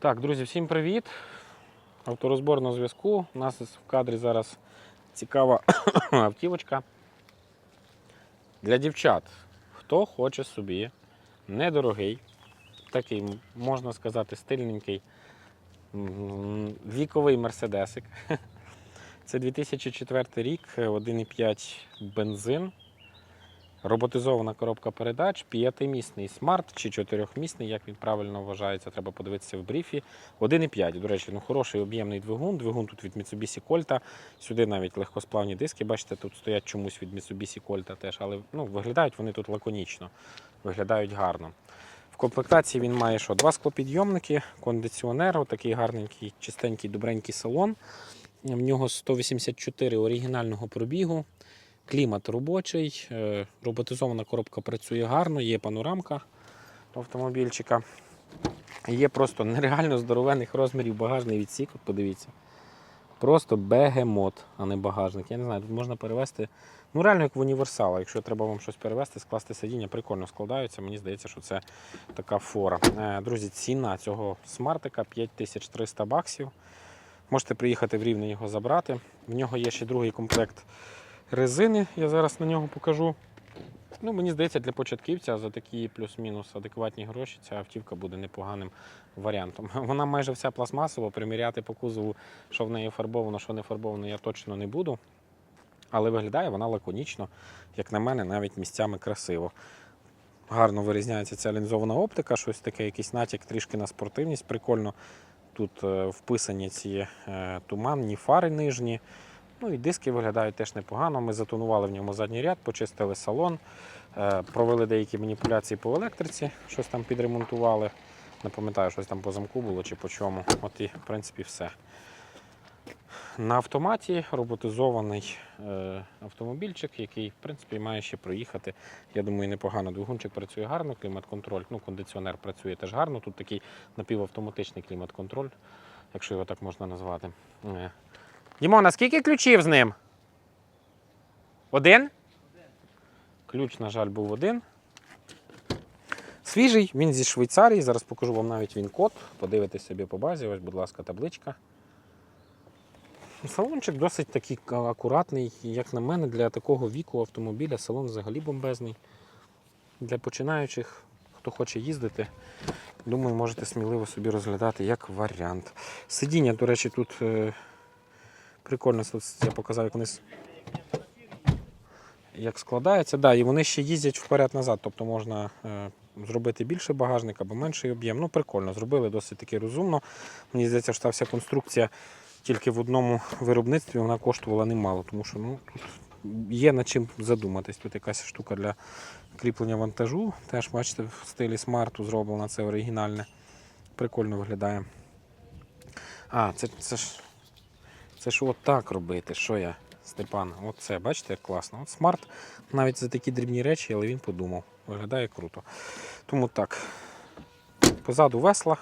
Так, друзі, всім привіт. Авторозбор на зв'язку. У нас в кадрі зараз цікава автівочка. Для дівчат. Хто хоче собі недорогий, такий, можна сказати, стильненький віковий мерседесик. Це 2004 рік, 1,5 бензин. Роботизована коробка передач, п'ятимісний смарт чи чотирьохмісний, як він правильно вважається, треба подивитися в бріфі. 1,5. До речі, ну хороший об'ємний двигун. Двигун тут від Mitsubishi Colt. Сюди навіть легкосплавні диски. Бачите, тут стоять чомусь від Mitsubishi Colt теж, але ну, виглядають вони тут лаконічно, виглядають гарно. В комплектації він має що? Два склопідйомники, кондиціонер, такий гарненький, чистенький, добренький салон. В нього 184 оригінального пробігу. Клімат робочий, е, роботизована коробка працює гарно, є панорамка автомобільчика. Є просто нереально здоровенних розмірів багажний відсік. От подивіться. Просто бегемот, а не багажник. Я не знаю, тут можна перевезти. Ну, реально, як в універсала. Якщо треба вам щось перевезти, скласти сидіння, прикольно складаються. Мені здається, що це така фора. Е, Друзі, ціна цього смартика 5300 баксів. Можете приїхати в Рівне його забрати. В нього є ще другий комплект резини. Я зараз на нього покажу. Ну, мені здається, для початківця за такі плюс-мінус адекватні гроші ця автівка буде непоганим варіантом. Вона майже вся пластмасова, приміряти по кузову, що в неї фарбовано, що не фарбовано, я точно не буду. Але виглядає вона лаконічно, як на мене, навіть місцями красиво. Гарно вирізняється ця лінзована оптика, щось таке, якийсь натяк трішки на спортивність. Прикольно тут е, вписані ці е, туманні фари нижні. Ну і диски виглядають теж непогано. Ми затонували в ньому задній ряд, почистили салон, е, провели деякі маніпуляції по електриці, щось там підремонтували. Не пам'ятаю, щось там по замку було чи по чому. От і в принципі все. На автоматі роботизований е, автомобільчик, який в принципі має ще проїхати. Я думаю, непогано. Двигунчик працює гарно, клімат-контроль, ну, кондиціонер працює теж гарно. Тут такий напівавтоматичний клімат-контроль, якщо його так можна назвати. Дімона, скільки ключів з ним? Один? Ключ, на жаль, був один. Свіжий, він зі Швейцарії. Зараз покажу вам навіть він код. Подивитись собі по базі. Ось, будь ласка, табличка. Салончик досить такий акуратний, як на мене, для такого віку автомобіля салон взагалі бомбезний. Для починаючих, хто хоче їздити, думаю, можете сміливо собі розглядати як варіант. Сидіння, до речі, тут е, прикольно, я показав, як вони як складається. Да, і вони ще їздять вперед-назад, тобто можна е, зробити більше багажник або менший об'єм. Ну, прикольно, зробили досить таки розумно. Мені здається, що та вся конструкція тільки в одному виробництві вона коштувала немало, тому що ну, тут є над чим задуматись. Тут якась штука для кріплення вантажу. Теж, бачите, в стилі смарту зроблена, це оригінальне. Прикольно виглядає. А, це, це ж це ж от так робити. Що я, Степан? Оце, бачите, як класно. От смарт навіть за такі дрібні речі, але він подумав. Виглядає круто. Тому так. Позаду весла.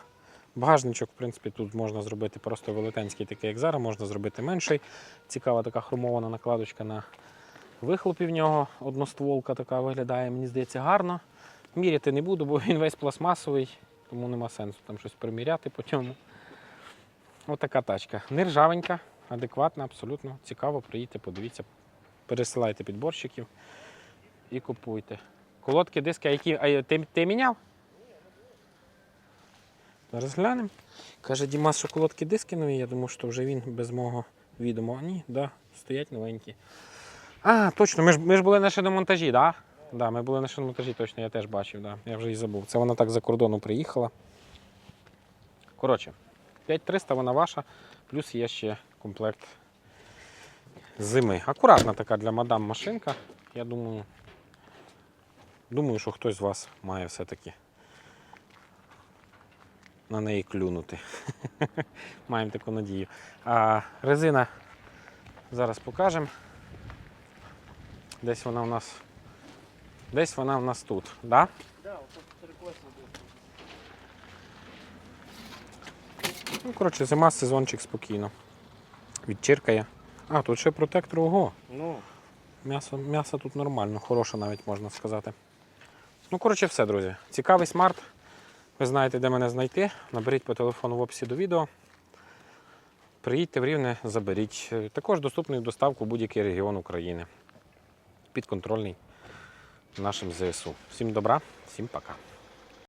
Багажничок, в принципі, тут можна зробити просто велетенський, такий, як зараз, можна зробити менший. Цікава така хромована накладочка на вихлопі в нього. Одностволка така виглядає, мені здається, гарно. Міряти не буду, бо він весь пластмасовий, тому нема сенсу там щось приміряти по ньому. Ось така тачка. Нержавенька, адекватна, абсолютно. Цікаво, приїдьте, подивіться, пересилайте підборщиків і купуйте. Колодки, диски, які. А ти, ти міняв? Зараз глянемо. Каже Дімас, що колодки диски нові, я думаю, що вже він без мого відома. Ні, да, стоять новенькі. А, точно, ми ж, ми ж були на шиномонтажі? Да? Да, ми були на шиномонтажі, точно, я теж бачив, да. я вже і забув. Це вона так за кордону приїхала. Коротше, 5300 вона ваша, плюс є ще комплект зими. Акуратна така для мадам машинка. Я думаю, думаю, що хтось з вас має все-таки на неї клюнути. Маємо таку надію. А резина зараз покажемо. Десь вона у нас. Десь вона у нас тут, да? Ну, коротше, зима, сезончик спокійно. Відчиркає. А, тут ще протектор, ого. Ну, М'ясо, м'ясо тут нормально, хороше навіть можна сказати. Ну, коротше, все, друзі. Цікавий смарт. Ви знаєте, де мене знайти. Наберіть по телефону в описі до відео. Приїдьте в Рівне, заберіть. Також доступний в доставку в будь-який регіон України. Підконтрольний нашим ЗСУ. Всім добра, всім пока.